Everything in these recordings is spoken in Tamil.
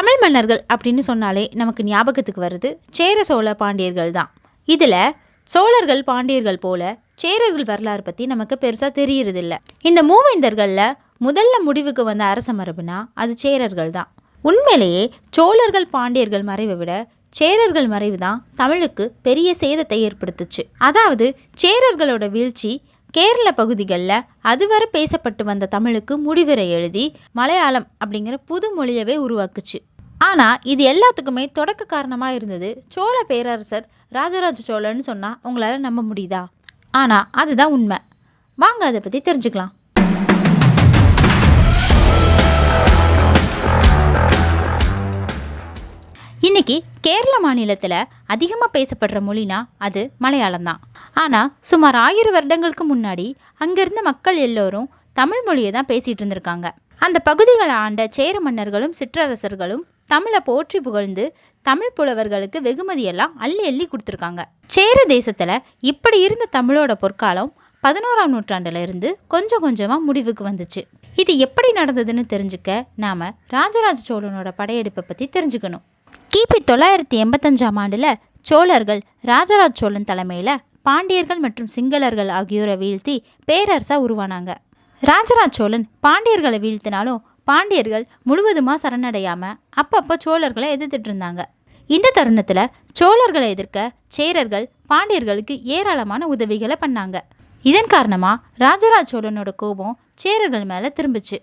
தமிழ் மன்னர்கள் அப்படின்னு சொன்னாலே நமக்கு ஞாபகத்துக்கு வருது சேர சோழ பாண்டியர்கள் தான். இதில் சோழர்கள் பாண்டியர்கள் போல சேரர்கள் வரலாறு பற்றி நமக்கு பெருசாக தெரியறதில்ல. இந்த மூவேந்தர்களில் முதல்ல முடிவுக்கு வந்த அரச மரபுனா அது சேரர்கள் தான். உண்மையிலேயே சோழர்கள் பாண்டியர்கள் மறைவை விட சேரர்கள் மறைவு தான் தமிழுக்கு பெரிய சேதத்தை ஏற்படுத்துச்சு. அதாவது சேரர்களோட வீழ்ச்சி கேரள பகுதிகளில் அதுவரை பேசப்பட்டு வந்த தமிழுக்கு முடிவுரை எழுதி மலையாளம் அப்படிங்கிற புது மொழியவே உருவாக்குச்சு. ஆனால் இது எல்லாத்துக்குமே தொடக்க காரணமாக இருந்தது. சோழ பேரரசர் ராஜராஜ சோழன்னு சொன்னால் உங்களால் நம்ப முடியுதா? ஆனால் அதுதான் உண்மை. வாங்க அதை பற்றி தெரிஞ்சுக்கலாம். இன்னைக்கு கேரள மாநிலத்தில் அதிகமாக பேசப்படுற மொழினா அது மலையாளம் தான். ஆனால் சுமார் ஆயிரம் வருடங்களுக்கு முன்னாடி அங்கேருந்த மக்கள் எல்லோரும் தமிழ் மொழியை தான் பேசிகிட்டு இருந்திருக்காங்க. அந்த பகுதிகளை ஆண்ட சேர மன்னர்களும் சிற்றரசர்களும் தமிழை போற்றி புகழ்ந்து தமிழ் புலவர்களுக்கு வெகுமதியெல்லாம் அள்ளி அள்ளி கொடுத்துருக்காங்க. சேர தேசத்தில் இப்படி இருந்த தமிழோட பொற்காலம் பதினோராம் நூற்றாண்டுல இருந்து கொஞ்சம் கொஞ்சமாக முடிவுக்கு வந்துச்சு. இது எப்படி நடந்ததுன்னு தெரிஞ்சுக்க நாம ராஜராஜ சோழனோட படையெடுப்பை பற்றி தெரிஞ்சுக்கணும். கிபி தொள்ளாயிரத்தி எண்பத்தஞ்சாம் ஆண்டில் சோழர்கள் ராஜராஜ சோழன் தலைமையில் பாண்டியர்கள் மற்றும் சிங்களர்கள் ஆகியோரை வீழ்த்தி பேரரசாக உருவானாங்க. ராஜராஜ சோழன் பாண்டியர்களை வீழ்த்தினாலும் பாண்டியர்கள் முழுவதுமாக சரணடையாமல் அப்பப்போ சோழர்களை எதிர்த்துட்டு இருந்தாங்க. இந்த தருணத்தில் சோழர்களை எதிர்க்க சேரர்கள் பாண்டியர்களுக்கு ஏராளமான உதவிகளை பண்ணாங்க. இதன் காரணமாக ராஜராஜ சோழனோட கோபம் சேரர்கள் மேலே திரும்பிச்சு.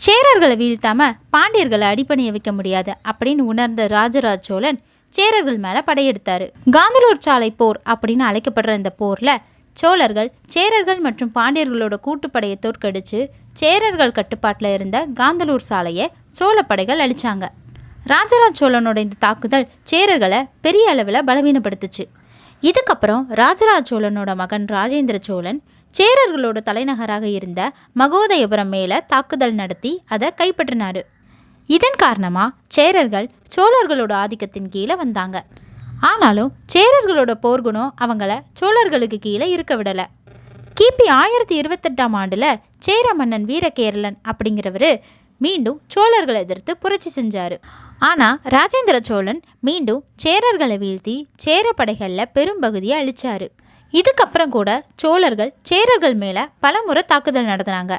சேரர்களை வீழ்த்தாமல் பாண்டியர்களை அடிப்பணிய வைக்க முடியாது அப்படின்னு உணர்ந்த ராஜராஜ சோழன் சேரர்கள் மேலே படையெடுத்தார். காந்தலூர் சாலை போர் அப்படின்னு அழைக்கப்படுற இந்த போரில் சோழர்கள் சேரர்கள் மற்றும் பாண்டியர்களோட கூட்டுப்படையை தோற்கடிச்சு சேரர்கள் கட்டுப்பாட்டில் இருந்த காந்தலூர் சாலையை சோழப்படைகள் அழிச்சாங்க. ராஜராஜ சோழனோட இந்த தாக்குதல் சேரர்களை பெரிய அளவில் பலவீனப்படுத்துச்சு. இதுக்கப்புறம் ராஜராஜ சோழனோட மகன் ராஜேந்திர சோழன் சேரர்களோட தலைநகராக இருந்த மகோதயபுரம் மேலே தாக்குதல் நடத்தி அதை கைப்பற்றினாரு. இதன் காரணமாக சேரர்கள் சோழர்களோட ஆதிக்கத்தின் கீழே வந்தாங்க. ஆனாலும் சேரர்களோட போர்க்குணம் அவங்கள சோழர்களுக்கு கீழே இருக்க விடலை. கிபி ஆயிரத்தி இருபத்தெட்டாம் ஆண்டில் சேர மன்னன் வீரகேரளன் அப்படிங்கிறவர் மீண்டும் சோழர்களை எதிர்த்து புரட்சி செஞ்சார். ஆனால் ராஜேந்திர சோழன் மீண்டும் சேரர்களை வீழ்த்தி சேர படைகளில் பெரும்பகுதியை அழிச்சார். இதுக்கப்புறம் கூட சோழர்கள் சேரர்கள் மேலே பலமுறை தாக்குதல் நடத்தினாங்க.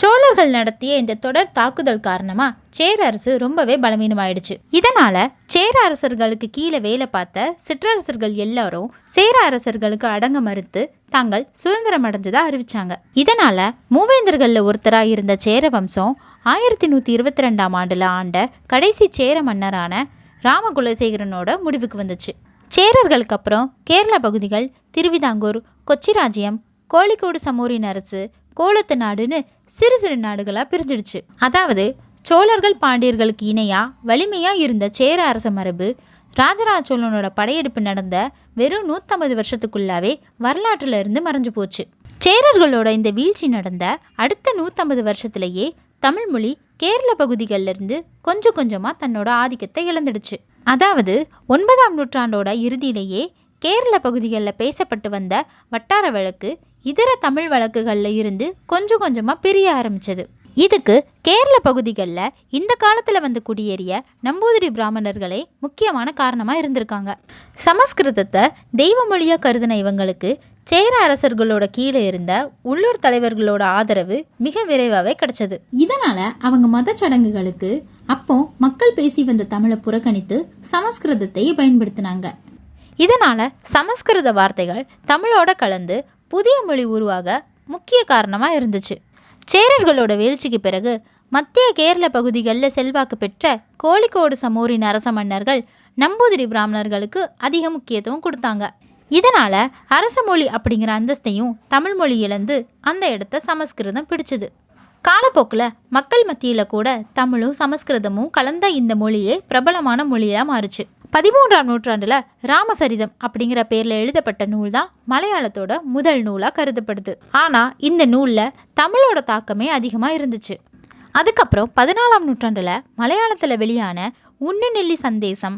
சோழர்கள் நடத்திய இந்த தொடர் தாக்குதல் காரணமாக சேர அரசு ரொம்பவே பலவீனமாயிடுச்சு. இதனால சேர அரசர்களுக்கு கீழே வேலை பார்த்த சிற்றரசர்கள் எல்லாரும் சேர அரசர்களுக்கு அடங்க மறுத்து தாங்கள் சுதந்திரம் அடைஞ்சதா அறிவிச்சாங்க. இதனால மூவேந்தர்களில் ஒருத்தராக இருந்த சேர வம்சம் ஆயிரத்தி நூற்றி இருபத்தி ரெண்டாம் ஆண்டில் ஆண்ட கடைசி சேர மன்னரான ராமகுலசேகரனோட முடிவுக்கு வந்துச்சு. சேரர்களுக்கு அப்புறம் கேரள பகுதிகள் திருவிதாங்கூர் கொச்சிராஜ்யம் கோழிக்கோடு சமூரின் அரசு கோலத்து நாடுன்னு சிறு சிறு நாடுகளாக பிரிஞ்சிடுச்சு. அதாவது சோழர்கள் பாண்டியர்களுக்கு இணையாக வலிமையாக இருந்த சேர அரச மரபு ராஜராஜ சோழனோட படையெடுப்பு நடந்த வெறும் நூற்றம்பது வருஷத்துக்குள்ளாவே வரலாற்றுல இருந்து மறைஞ்சு போச்சு. சேரர்களோட இந்த வீழ்ச்சி நடந்த அடுத்த நூற்றம்பது வருஷத்திலேயே தமிழ்மொழி கேரள பகுதிகளில் இருந்து கொஞ்சம் கொஞ்சமாக தன்னோட ஆதிக்கத்தை இழந்துடுச்சு. அதாவது ஒன்பதாம் நூற்றாண்டோட இறுதியிலேயே கேரள பகுதிகளில் பேசப்பட்டு வந்த வட்டார வழக்கு இதர தமிழ் வழக்குகளில் இருந்து கொஞ்சம் கொஞ்சமாக பிரிய ஆரம்பிச்சது. இதுக்கு கேரள பகுதிகளில் இந்த காலத்தில் வந்து குடியேறிய நம்பூதிரி பிராமணர்களே முக்கியமான காரணமாக இருந்திருக்காங்க. சமஸ்கிருதத்தை தெய்வ மொழியாக கருதின இவங்களுக்கு சேர அரசர்களோட கீழே இருந்த உள்ளூர் தலைவர்களோட ஆதரவு மிக விரைவாகவே கிடைச்சது. இதனால் அவங்க மத சடங்குகளுக்கு அப்போ மக்கள் பேசி வந்த தமிழை புறக்கணித்து சமஸ்கிருதத்தை பயன்படுத்தினாங்க. இதனால் சமஸ்கிருத வார்த்தைகள் தமிழோட கலந்து புதிய மொழி உருவாக முக்கிய காரணமாக இருந்துச்சு. சேரர்களோட வீழ்ச்சிக்கு பிறகு மத்திய கேரள பகுதிகளில் செல்வாக்கு பெற்ற கோழிக்கோடு சமூரின் அரச மன்னர்கள் நம்பூதிரி பிராமணர்களுக்கு அதிக முக்கியத்துவம் கொடுத்தாங்க. இதனால் அரச மொழி அப்படிங்கிற அந்தஸ்தையும் தமிழ் மொழி இழந்து அந்த இடத்த சமஸ்கிருதம் பிடிச்சது. காலப்போக்கில் மக்கள் மத்தியில் கூட தமிழும் சமஸ்கிருதமும் கலந்த இந்த மொழியே பிரபலமான மொழியாக மாறுச்சு. பதிமூன்றாம் நூற்றாண்டில் ராமசரிதம் அப்படிங்கிற பேரில் எழுதப்பட்ட நூல் தான் மலையாளத்தோட முதல் நூலாக கருதப்படுது. ஆனால் இந்த நூலில் தமிழோட தாக்கமே அதிகமாக இருந்துச்சு. அதுக்கப்புறம் பதினாலாம் நூற்றாண்டில் மலையாளத்தில் வெளியான உண்ணு நெல்லி சந்தேசம்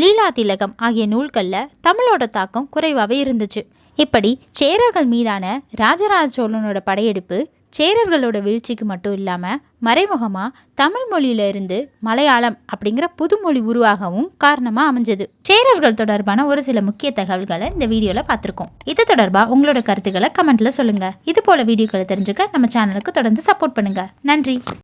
லீலா திலகம் ஆகிய நூல்களில் தமிழோட தாக்கம் குறைவாகவே இருந்துச்சு. இப்படி சேரர்கள் மீதான ராஜராஜ சோழனோட படையெடுப்பு சேரர்களோட வீழ்ச்சிக்கு மட்டும் இல்லாமல் மறைமுகமாக தமிழ் மொழியிலிருந்து மலையாளம் அப்படிங்கிற புதுமொழி உருவாகவும் காரணமாக அமைஞ்சது. சேரர்கள் தொடர்பான ஒரு சில முக்கிய தகவல்களை இந்த வீடியோவில் பார்த்துருக்கோம். இது தொடர்பாக உங்களோட கருத்துக்களை கமெண்ட்டில் சொல்லுங்கள் இது போல வீடியோக்களை தெரிஞ்சுக்க நம்ம சேனலுக்கு தொடர்ந்து சப்போர்ட் பண்ணுங்கள் நன்றி.